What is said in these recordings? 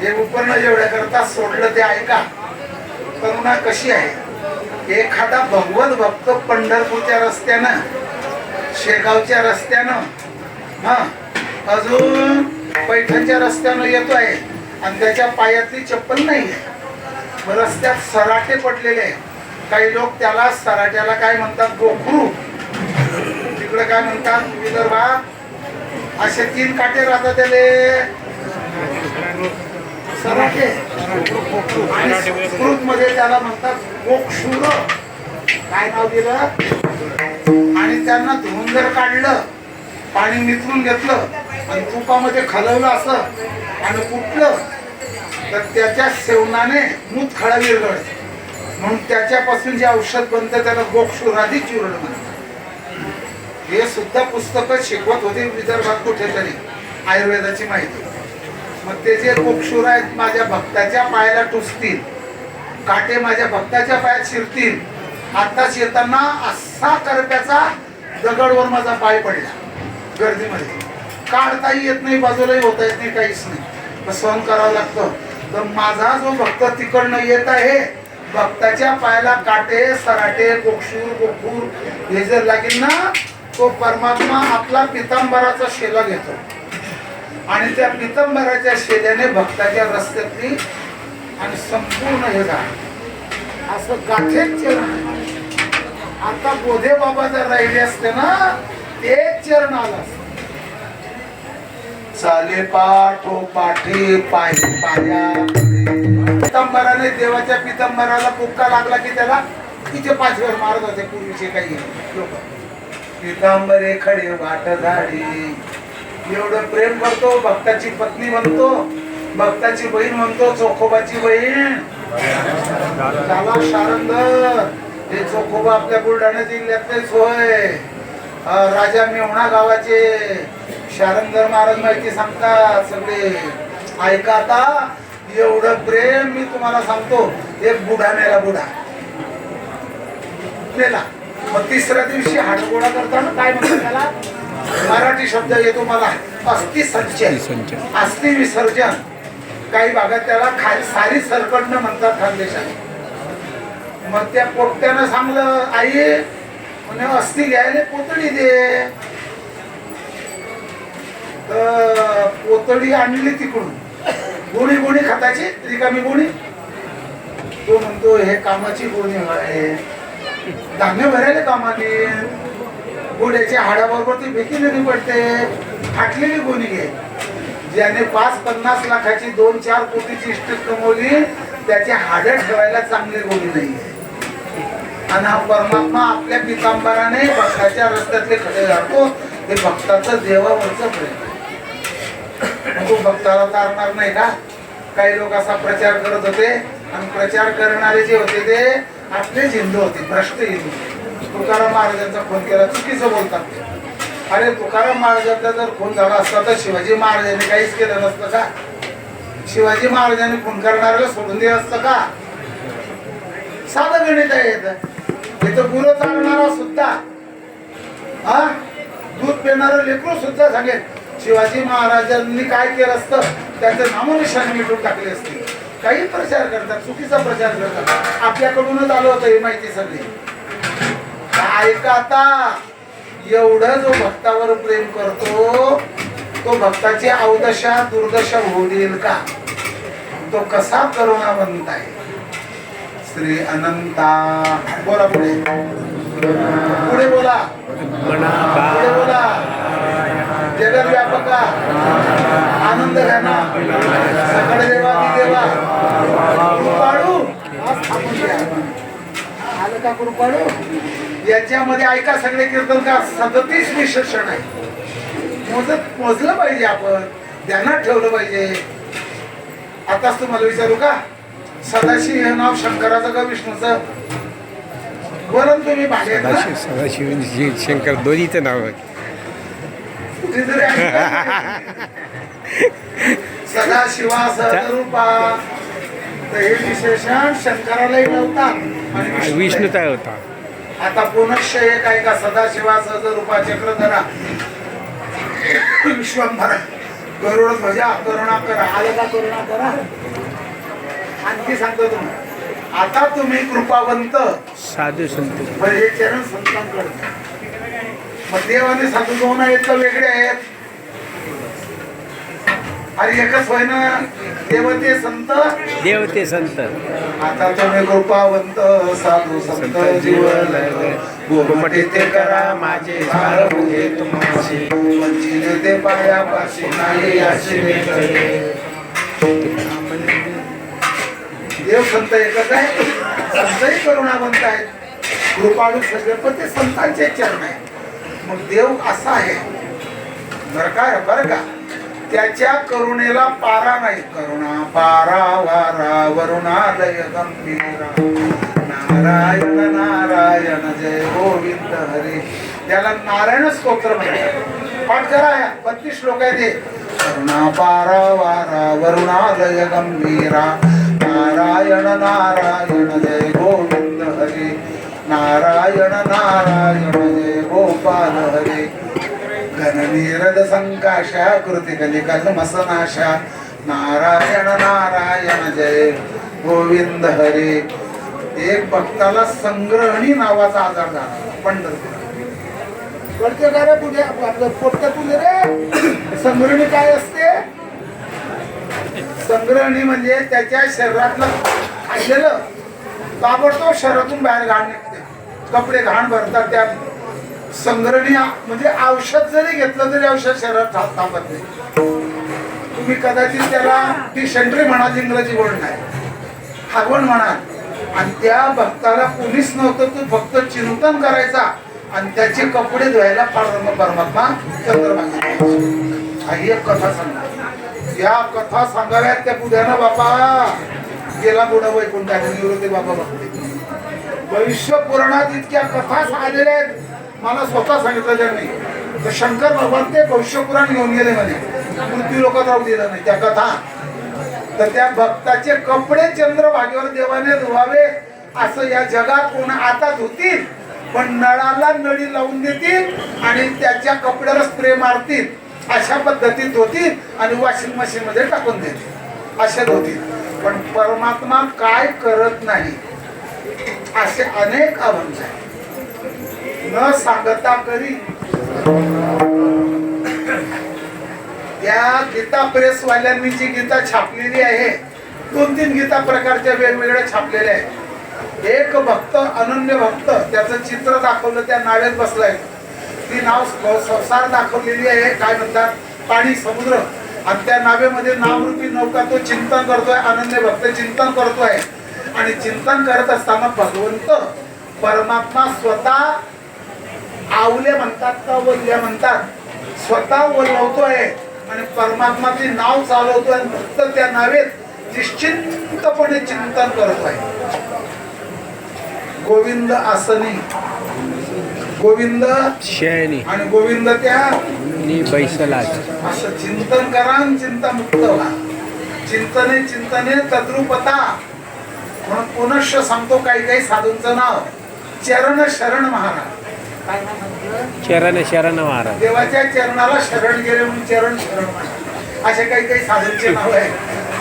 हे उपर्ण जेवढ्या करता सोडलं ते ऐका करुणा कशी आहे? एखादा भगवत भक्त पंढरपूरच्या रस्त्यानं शेगावच्या रस्त्यानं हा अजून पैठणच्या रस्त्यानं येतो आहे आणि त्याच्या पायातली चप्पल नाही आहे. रस्त्यात सराटे पडलेले आहे काही लोक त्याला सराट्याला काय म्हणतात? गोखरू. तिकडे काय म्हणतात? विदर्भात. असे तीन काटे राहतात त्याले. सराटे आणि संस्कृत मध्ये त्याला म्हणतात गोक्षुर. काय नाव दिलं? आणि त्यांना धुवून जर काढलं. पाणी निथरून घेतलं. आणि तुपामध्ये खालवलं असं. आणि कुठलं? तर त्याच्या सेवनाने मूत खळा विरघळत म्हणून त्याच्यापासून जे औषध बनतं त्याला गोक्षुराधी चूर्ण म्हणतात. हे सुद्धा पुस्तकं शिकवत होते विदर्भात कुठेतरी. आयुर्वेदाची माहिती. मग ते जे गोक्षुर आहेत माझ्या भक्ताच्या पायाला टुचतील काटे माझ्या भक्ताच्या पायात शिरतील. आताच येताना असा करप्याचा दगडवर माझा पाय पडला गर्दीमध्ये. काढताही येत नाही बाजूलाही होता येत नाही काहीच नाही. मग सहन करावं लागतं. तर माझा जो भक्त तिकडनं येत आहे भक्ताच्या पायाला काटे सराटे गोक्षूर गोखूर हे जर लागेल ना तो परमात्मा आपला पितांबराचा शेला घेतो. आणि त्या पितांबराच्या शेजाने भक्ताच्या रस्त्यातली आणि संपूर्ण हे झाड. असं गाठेच चरण आता बोधे बाबा जर राहिले असते ना ते चरण आलं चाले पाठो पाठी पाय पाया. पितंबराने देवाच्या पितांबराला पुक्का लागला की त्याला तिचे पाचवर मारत होते पूर्वीचे काही लोक. पितांबरे खडे वाट झाडी एवढं प्रेम करतो भक्ताची पत्नी म्हणतो भक्ताची बहीण म्हणतो चोखोबाची बहीण. झाला शारंग हे चोखोबा आपल्या बुलढाणा जिल्ह्यातले सोय. राजा मेवणा गावाचे शारंगर महाराज माहिती सांगतात सगळे. ऐका आता एवढं प्रेम मी तुम्हाला सांगतो. एक बुढा मेला बुढा. मेला. मग तिसऱ्या दिवशी हाडगोळा करताना काय म्हणतात त्याला? मराठी शब्द येतो मला अस्थि संचय अस्थि विसर्जन काही भागात त्याला खाली सारी सरकडणं म्हणतात खानदेशात मग त्या पोट्यानं सांगलं आई म्हणे अस्थि घ्यायला पोतळी दे. तर पोतळी आणली तिकडून. गोणी गोणी खताची रिकामी गोणी. तो म्हणतो हे कामाची गोणी आहे. धान्य भरायला कामाने घोड्याच्या हाडाबरोबर ती भीतीने पडते फाटलेली गोणी घे ज्याने पाच पन्नास लाखाची दोन चार कोटीची इष्ट कमवली त्याचे हाड ठेवायला चांगली गोणी नाही आणि हा परमात्मा आपल्या पितांबराने भक्ताच्या रस्त्यातले खडे घालतो हे भक्ताचं देवावरचं प्रेम तो भक्ताला तारणार नाही का? काही लोक असा प्रचार करत होते. आणि प्रचार करणारे जे होते ते आपलेच हिंदू होते भ्रष्ट हिंदू तुकाराम महाराजांचा फोन केला चुकीचं बोलतात ते. अरे तुकाराम महाराजांचा जर खून झाला असता तर शिवाजी महाराजांनी काहीच केलं नसतं का? शिवाजी महाराजांनी खून करणाऱ्याला सोडून दिलं असतं का? साधं गणित आहे इथं गुरु गुरं चालणारा सुद्धा. हा? दूध पिणारं लेकरू सुद्धा सांगेल शिवाजी महाराजांनी काय केलं असतं? त्यांचं नामोनिशाने मिटून टाकले असते. काही प्रचार करतात चुकीचा प्रचार करतात. आपल्याकडूनच आलं होतं ही माहिती सगळी. ऐका आता. एवढं जो भक्तावर प्रेम करतो तो भक्ताची अवदशा दुर्दशा होऊ देईल का? तो कसा करुणावंत आहे? श्री अनंता. बोला पुढे. पुढे बोला. पुढे बोला. जगत व्यापका. आनंद घ्याना सकळ देवा देवा. कृपाळू. आलं का कृपाळू? याच्यामध्ये ऐका सगळे कीर्तनकार सदतीस विशेषण आहे. मोजत मोजलं पाहिजे आपण. ध्यानात ठेवलं पाहिजे. आताच तुम्हाला विचारू का? सदाशिव हे नाव शंकराचं का विष्णूचं? वरून तुम्ही भाषेत? सदाशिव शंकर दोन्हीचं नाव आहे. सदाशिवा सहरूपा तर हे विशेषण शंकरालाही लावतात आणि. विष्णूचा होता. आता पुनश्च एक आहे का सदाशिवा सहज रूपा चक्रधरा विश्वंभरा. गरुड ध्वजा करुणा करा आलं का करुणा करा. आणखी सांगतो तुम्ही आता तुम्ही कृपावंत. साधू संत. म्हणजे चरण संतांकडे मग देव आणि साधू दोन आहेत वेगळे आहेत. अरे एकच होय ना. देवते संत. देव ते संत. आता तुम्ही कृपावंत साधू संत जीवन. गोमटे ते करा माझे झाड म्हणजे तुमची. वंचिले ते पायापाशी नाही अशी देव संत एकच आहे. संतही करुणावंत आहेत. कृपाळू सगळे पण ते संतांचे चरण. आहे मग देव असा आहे. बरं काय बरं का? त्याच्या करुणेला पारा नाही. करुणा पारा वारा वरुणालय गंभीरा. नारायण नारायण जय गोविंद हरे. त्याला नारायण स्तोत्र म्हणतात पण करा या. बत्तीस श्लोक आहे ते करुणा पारा वारा वरुणालय गंभीरा. नारायण नारायण जय गोविंद हरी. नारायण नारायण जय गोपाल हरी. घननीरद संकाशा कृती कलिकल नारायण नारायण जय। गोविंद हरे। एक भक्ताला संग्रहणी नावाचा आजार झाला. पंढरपूर. कळते का रे तुझे आपलं पोटच्या तुझे रे. संग्रहणी काय असते? संग्रहणी म्हणजे त्याच्या शरीरातलं खाल्लेलं. ताबडतोब शरीरातून बाहेर घाण निघते कपडे घाण भरतात त्या संग्रहणी म्हणजे औषध जरी घेतलं तरी औषध शरीरात थांबत नाही. तुम्ही कदाचित त्याला डिसेंट्री म्हणाल इंग्रजी बोल नाही. हागवण म्हणाल आणि त्या भक्ताला पोलीस नव्हतं तू फक्त चिंतन करायचा. आणि त्याचे कपडे धुवायला परमात्मा चंद्रभागा हा एक कथा सांगा. या कथा सांगाव्यात त्या बुध्यानं बाबा गेला बुडा वैकुंठाने निवृत्ती बाबा भक्ती. भविष्य पुराणात इतक्या कथा आलेल्या आहेत. मला स्वतः सांगितलं त्यांनी तर शंकर भगवान ते भविष्यपुराण घेऊन गेले म्हणे. मृत्यू लोकात राहू दिलं नाही. त्या कथा. तर त्या भक्ताचे कपडे चंद्रभागेवर देवाने धुवावे असं या जगात कोण आता धुतील पण नळाला नळी लावून देतील आणि त्याच्या कपड्याला स्प्रे मारतील. अशा पद्धतीत होतील आणि वॉशिंग मशीन मध्ये टाकून देतील. असे होतील पण परमात्मा काय करत नाही असे अनेक अभंग आहेत. न सांगता करी. त्या गीता प्रेस वाल्यांनी जी गीता छापलेली आहे दोन तीन गीता प्रकारच्या वेगवेगळ्या छापलेल्या आहेत. एक भक्त अनन्य भक्त त्याचं चित्र दाखवलं त्या नावेत बसलाय. ती नाव संसार दाखवलेली आहे काय म्हणतात? पाणी समुद्र. आणि त्या नावेमध्ये नावरूपी नौका तो चिंतन करतोय अनन्य भक्त चिंतन करतोय. आणि चिंतन करत असताना भगवंत परमात्मा स्वतः आवले म्हणतात का वल्ल्या म्हणतात? स्वतः ओलवतोय आणि परमात्मा ते नाव चालवतोय आणि फक्त त्या नावेत निश्चिंतपणे चिंतन करतोय गोविंद आसनी. गोविंद शयनी. आणि गोविंद त्या? नि बैसलाच असं चिंतन करा आणि चिंतामुक्त व्हा. चिंतने चिंतने तद्रुपता. म्हणून पुनश्च सांगतो काही काही साधूंचं नाव. चरण शरण महाराज? चरण शरण महाराज देवाच्या चरणाला शरण गेले म्हणून चरण शरण महाराज असे काही काही साधूंचे नाव आहे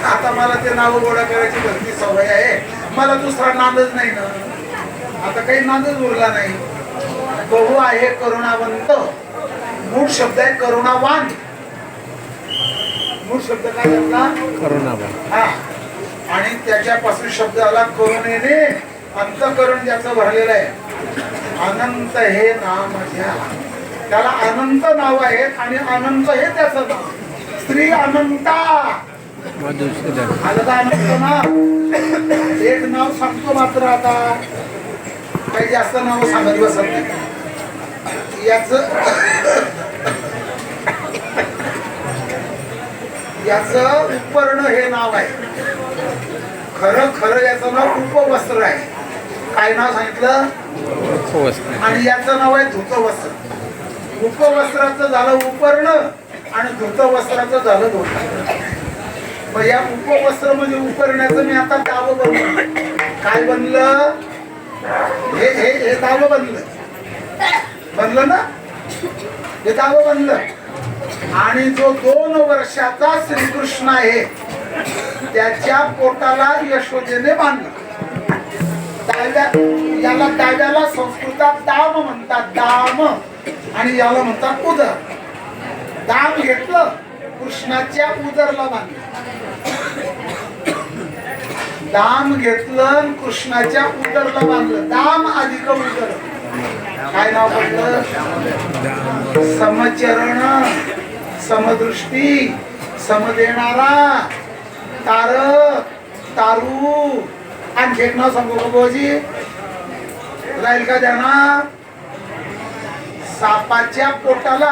आता मला ते नाव गोळा करायची भरती सवय आहे. मला दुसरा नादच नाही ना. आता काही नादच उरला नाही. बहु आहे करुणावंत. मूळ शब्द आहे करुणावान. मूळ शब्द काय आपला? करुणाबाई हा. आणि त्याच्यापासून शब्द आला करुणेने. अंतकरण ज्याचं भरलेलं आहे. अनंत हे नाम घ्या. त्याला अनंत नाव आहे आणि अनंत हे त्याच नाव. स्त्री अनंता. अनंत नाव. एक नाव सांगतो मात्र आता. काही जास्त नाव सांगत बसत नाही. याच याच उपर्ण हे नाव आहे. खरं खरं याचं नाव उपवस्त्र आहे. काय नाव सांगितलं? आणि याचं नाव आहे धुतवस्त्र. उपवस्त्राचं झालं उपर्ण आणि धुतवस्त्राचं झालं धोतर मग या उपवस्त्र म्हणजे उपरण्याचं मी आता दाव बनलं काय बनलं? हे हे हे दाव बनलं. बनलं ना? हे दाव बनलं. आणि जो दोन वर्षाचा श्रीकृष्ण आहे त्याच्या पोटाला यशोदेने बांधलं. डाव्या याला डाव्याला संस्कृतात दाम म्हणतात दाम. आणि याला म्हणतात उदर. दाम घेतलं कृष्णाच्या उदरला बांधलं. दाम घेतलं कृष्णाच्या उदरला बांधलं. दाम अधिक उदर. काय नाव पडलं? समचरण समदृष्टी सम देणारा तारक तारू आणि एक नाव सांगू राहील का ध्याना सापाच्या पोटाला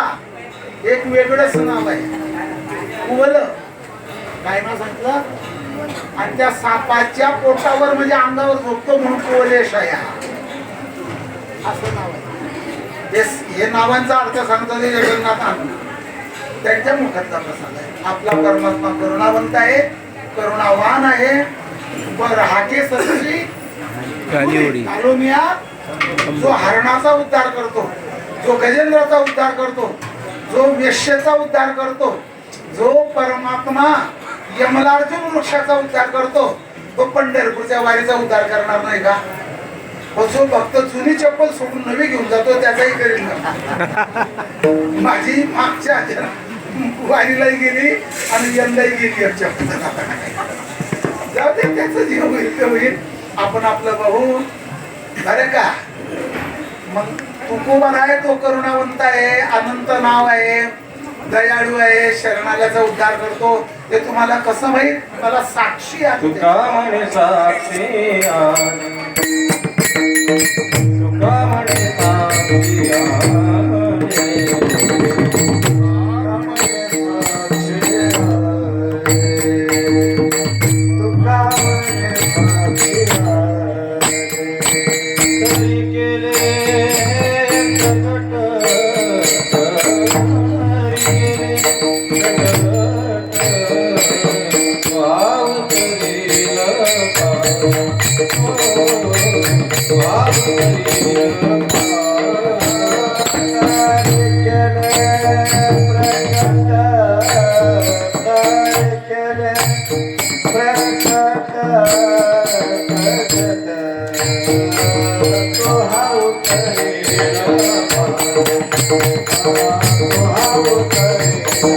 एक वेगळंच नाव आहे. कुवल काय ना सांगितलं? आणि त्या सापाच्या पोटावर म्हणजे अंगावर झोपतो म्हणून कुवलेश आहे असं नाव आहे. हे हे नावांचा अर्थ सांगतो ते जगन्नाथ त्यांच्या मुखातला प्रसाद आहे. आपला परमात्मा करुणावंत आहे करुणावान आहे. जो हरणाचा उद्धार करतो जो गजेंद्राचा उद्धार करतो जो वेश्येचा उद्धार करतो जो परमात्मा यमलार्जुन वृक्षाचा उद्धार करतो तो पंढरपूरच्या वारीचा उद्धार करणार नाही का? जो भक्त जुनी चप्पल सोडून नवी घेऊन जातो त्याचाही करेल ना माझी मागच्या वारीलाही गेली आणि यंदाही गेली चप्पल जाऊ दे त्याचं जे होईल ते होईल. आपण आपलं बघू. बरं का? मग तुकोबन आहे तो करुणावंत आहे अनंत नाव आहे दयाळू आहे शरणाल्याचा उद्धार करतो. ते तुम्हाला कसं माहीत? मला साक्षी आहे. म्हणे साक्षी. Música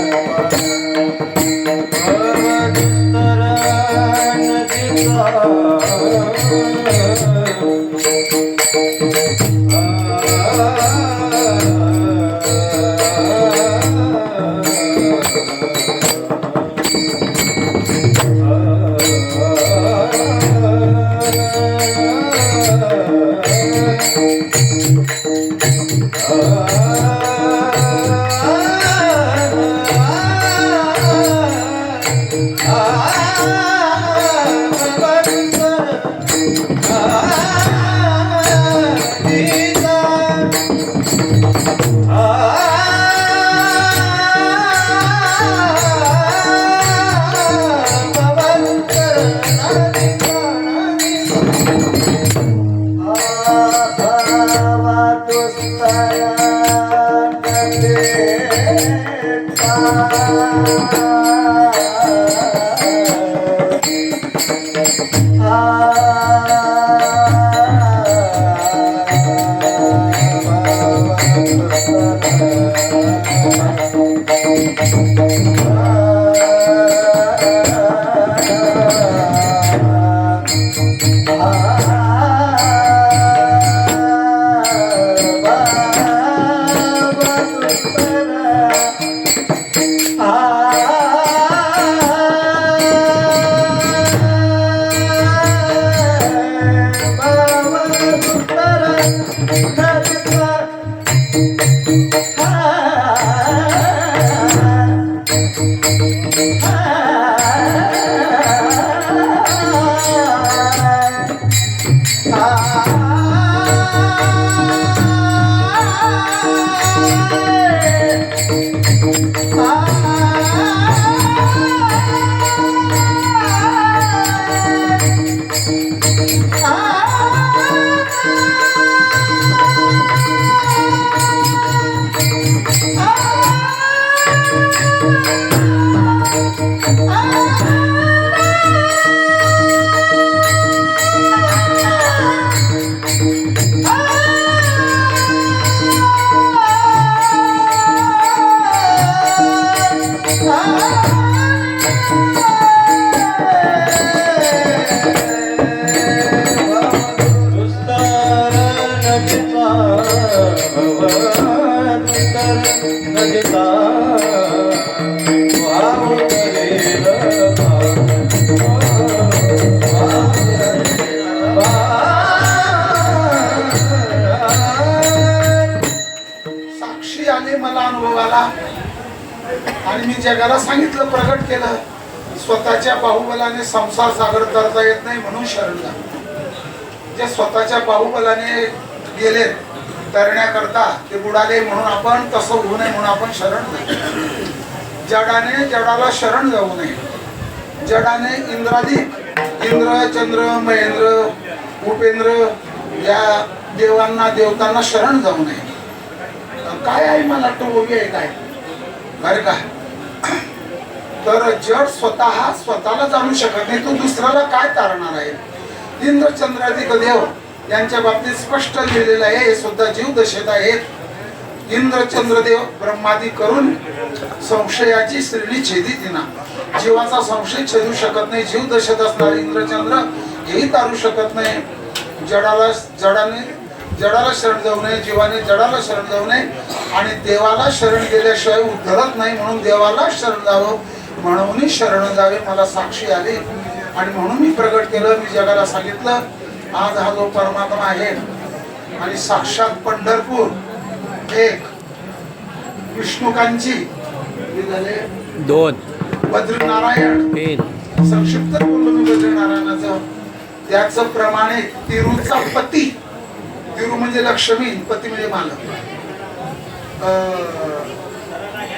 啊 केलं. स्वतःच्या बाहुबलाने संसार सागर करता येत नाही म्हणून शरणला जे स्वतःच्या बाहुबलाने गेले तरण्याकरता ते बुडाले म्हणून आपण तसं होऊ नये म्हणून आपण शरण जाऊ जडाने जडाला शरण जाऊ नये. जडाने इंद्रादी इंद्र चंद्र महेंद्र उपेंद्र या देवांना देवतांना शरण जाऊ नये. काय आहे मला वाटतं उभी आहे काय? बरं का? तर जड स्वतः स्वतःला जाणू शकत नाही. तो दुसऱ्याला काय तारणार आहे? इंद्रचंद्राधिक देव यांच्या बाबतीत स्पष्ट लिहिलेलं आहे. हे सुद्धा जीव दशेत आहेत इंद्रचंद्रदेव ब्रह्मादी करून संशयाची श्रेणी छेदी तिना. जीवाचा संशय छेदू शकत नाही. जीव दशेत असणार इंद्रचंद्र हेही तारू शकत नाही. जडाला जडाने जडाला शरण जाऊ नये. जीवाने जडाला शरण जाऊ नये. आणि देवाला शरण गेल्याशिवाय उद्धरत नाही. म्हणून देवाला शरण जावं. म्हणून शरण जावे मला साक्षी आली. आणि म्हणून मी प्रगट केलं मी जगाला सांगितलं आज हा जो परमात्मा आहे आणि साक्षात पंढरपूर एक विष्णुकांची झाले दोन. बद्रीनारायण. तीन. संक्षिप्त बोललो मी बद्रीनारायणाचं. त्याचं प्रमाणे तिरूचा पती तिरू म्हणजे लक्ष्मी पती म्हणजे मालक. अं,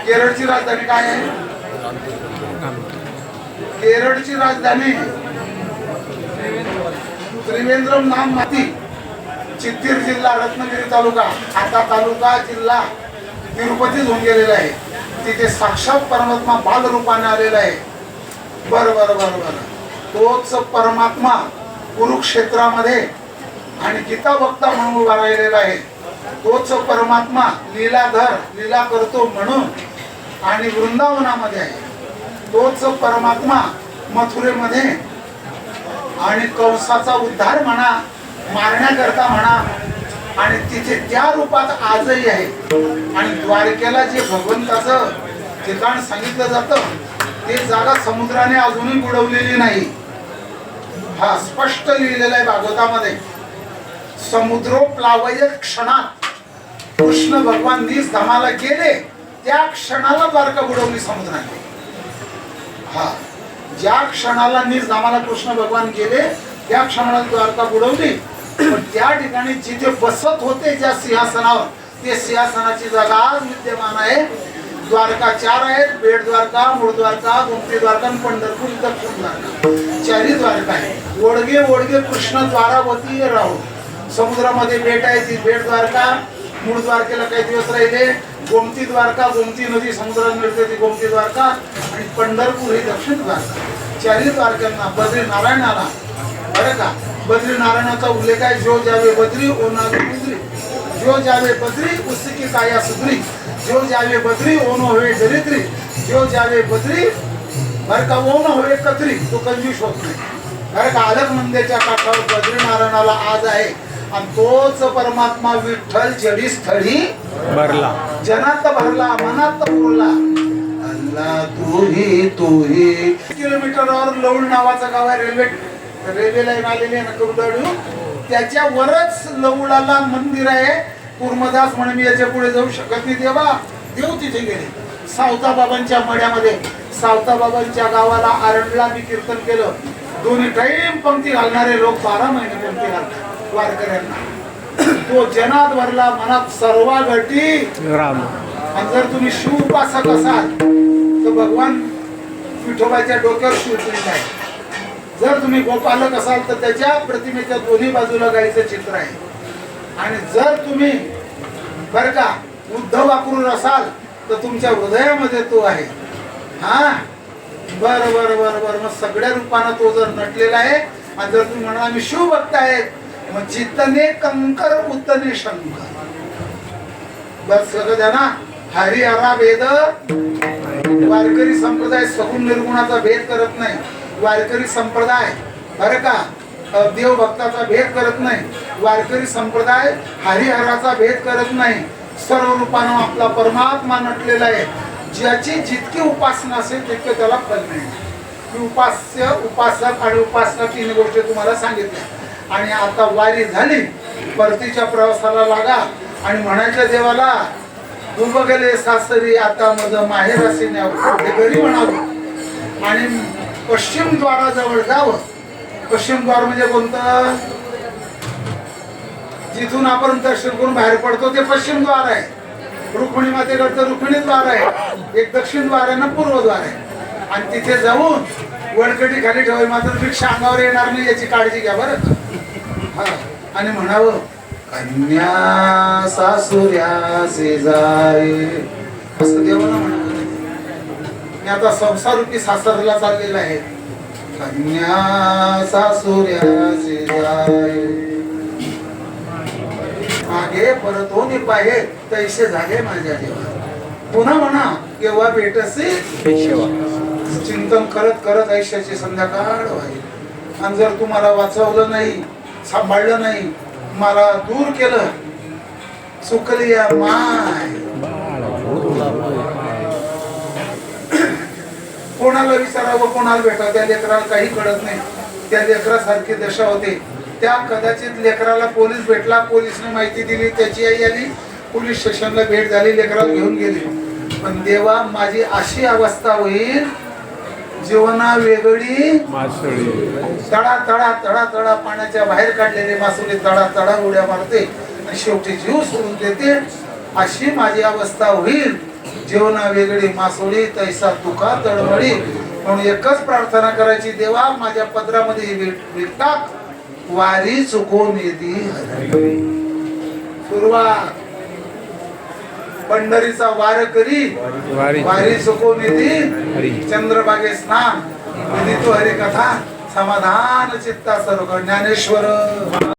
केरळची राजधानी काय आहे? केरळची राजधानी त्रिवेंद्रम नाम माती चित्तीर जिल्हा रत्नागिरी तालुका. आता तालुका जिल्हा तिरुपतीच होऊन गेलेला आहे. तिथे साक्षात परमात्मा बाल रूपाने आलेला आहे. बर बर बर बर. तोच परमात्मा कुरुक्षेत्रामध्ये आणि गीता वक्ता म्हणून उभा राहिलेला आहे. तोच परमात्मा लीलाधर लीला करतो म्हणून आणि वृंदावनामध्ये आहे. तोच परमात्मा मथुरेमध्ये आणि कंसाचा उद्धार म्हणा मारण्याकरता म्हणा आणि तिथे त्या रूपात आजही आहे. आणि द्वारकेला जे भगवंताचं ठिकाण सांगितलं जातं ते जागा समुद्राने अजूनही बुडवलेली नाही. हा स्पष्ट लिहिलेला आहे भागवतामध्ये. समुद्र प्लावय क्षणात कृष्ण भगवान नीस धामाला गेले त्या क्षणाला द्वारका बुडवली समुद्राने. हा. ज्या क्षणाला नीस धामाला कृष्ण भगवान गेले त्या क्षणाला द्वारका बुडवली पण त्या ठिकाणी जिथे बसत होते ज्या सिंहासनावर ते सिंहासनाची जागा आज विद्यमान आहे. द्वारका चार आहेत बेट द्वारका मूळ द्वारका गोमती द्वारका आणि पंढरपूर दक्षिण द्वारका. चारी द्वारका आहे ओढगे ओढगे कृष्ण द्वारावती राहू समुद्रामध्ये बेट आहे ती बेट द्वारका. मूळ द्वारकेला काही दिवस राहिले. गोमती द्वारका गोमती नदी समुद्रात मिळते ती गोमती द्वारका. आणि पंढरपूर ही दक्षिण द्वारका. चारही द्वारकांना बद्री नारायणाला बरं का? बद्री नारायणाचा उल्लेख आहे जो जावे बद्री ओनावे बुद्री जो जावे बद्री उसकी काया सुधरी. जो जावे बद्री ओनो होवे दरिद्री. जो जावे बद्री बरं का ओनो होवे कत्री. तो कंजूस होत नाही. बरं का? अलग मंदिरच्या काठावर बद्री नारायणाला आज आहे. आणि तोच परमात्मा विठ्ठल जडी स्थळी भरला. जनात भरला मनात पुरला अल्ला तूही तूही. किलोमीटरवर लौड नावाचं गाव आहे रेल्वे रेल्वे लाईन आलेली आहे ना कुरडू त्याच्यावरच लौडाला मंदिर आहे. कुर्मदास म्हणून मी याच्यापुढे जाऊ शकत नाही देवा. देव तिथे गेले. सावता बाबांच्या मड्यामध्ये सावता बाबांच्या गावाला आरडला मी कीर्तन केलं. दोन्ही टाईम पंक्ती घालणारे लोक बारा महिने पंक्ती घालतात. वारकऱ्यांना तो जनात भरला मनात सर्व घटी. राम. आणि जर तुम्ही शिव उपासक असाल तर भगवान विठोबाच्या डोक्यावर शिवपिंड आहे. जर तुम्ही गोपालक असाल तर त्याच्या प्रतिमेच्या दोन्ही बाजूला गाईचं चित्र आहे. आणि जर तुम्ही बर का उद्धव वापरून असाल तर तुमच्या हृदयामध्ये तो आहे. हा? बर बर बर बर. मग सगळ्या रूपानं तो जर नटलेला आहे आणि जर तुम्ही म्हणा आम्ही शिवभक्त आहेत मग चित्तने कंकर उत्तने शंकर. बस सगळं द्या हरिहरा वेद वारकरी संप्रदाय सगुण निर्गुणाचा भेद करत नाही. वारकरी संप्रदाय बरं का? देव भक्ताचा भेद करत नाही. वारकरी संप्रदाय हरिहराचा भेद करत नाही. सर्व रूपानं आपला परमात्मा नटलेला आहे. ज्याची जितकी उपासना असेल तितकं त्याला फल मिळणार उपास्य उपासक आणि उपासना तीन गोष्टी तुम्हाला सांगितल्या. आणि आता वारी झाली. परतीच्या प्रवासाला लागा आणि म्हणायच्या देवाला तू बघले सासरी आता माझं माहेर असे घरी म्हणावं? आणि पश्चिम द्वाराजवळ जावं. पश्चिम द्वार म्हणजे कोणतं? जिथून आपण दर्शन करून बाहेर पडतो ते पश्चिम द्वार आहे. रुक्मिणी मातेकडचं रुक्मिणी द्वार आहे. एक दक्षिण द्वार आहे ना पूर्व द्वार आहे. आणि तिथे जाऊन वडकटी खाली ठेवाय मात्र भिक्षा अंगावर येणार नाही याची काळजी घ्या बरं. का. आणि म्हणावं कन्या सासुऱ्यासे जाय. असं देवाला म्हणावं. मी आता संसारूपी सासरला चाललेला आहे. कन्या सासुऱ्यासे जाय. मागे परतोनी पाहे तैसे झाले माझ्या देवा पुन्हा म्हणा केव्हा भेटसे चिंतन करत करत आयुष्याची संध्याकाळ व्हावी आणि जर तुम्हाला वाचवलं नाही सांभाळलं नाही. मला दूर केलं. सुकलिया माय. कोणाला विचारावं कोणाला भेटावं? त्या लेकराला काही कळत नाही. त्या लेकरासारखी दशा होते. त्या कदाचित लेकराला पोलीस भेटला पोलिसने माहिती दिली त्याची आई आली पोलीस स्टेशनला भेट झाली लेकराला घेऊन गेली. पण देवा माझी अशी अवस्था होईल जीवना वेगळी मासळी. तडा तडा तडा तडा पाण्याच्या बाहेर काढलेले मासुली तडा तडा उड्या मारते आणि शेवटी जीव सोडून देते. अशी माझी अवस्था होईल. जीवना वेगळी मासोळी तैसा तुका तडमडी म्हणून एकच प्रार्थना करायची देवा माझ्या पदरामध्ये वारी चुकवून येते. सुरुवात. पंढरीचा वार करी. वारी. येते हरी. चंद्रभागे स्नान. विधी तो हरिकथा. समाधान चित्ता सर्व. ज्ञानेश्वर.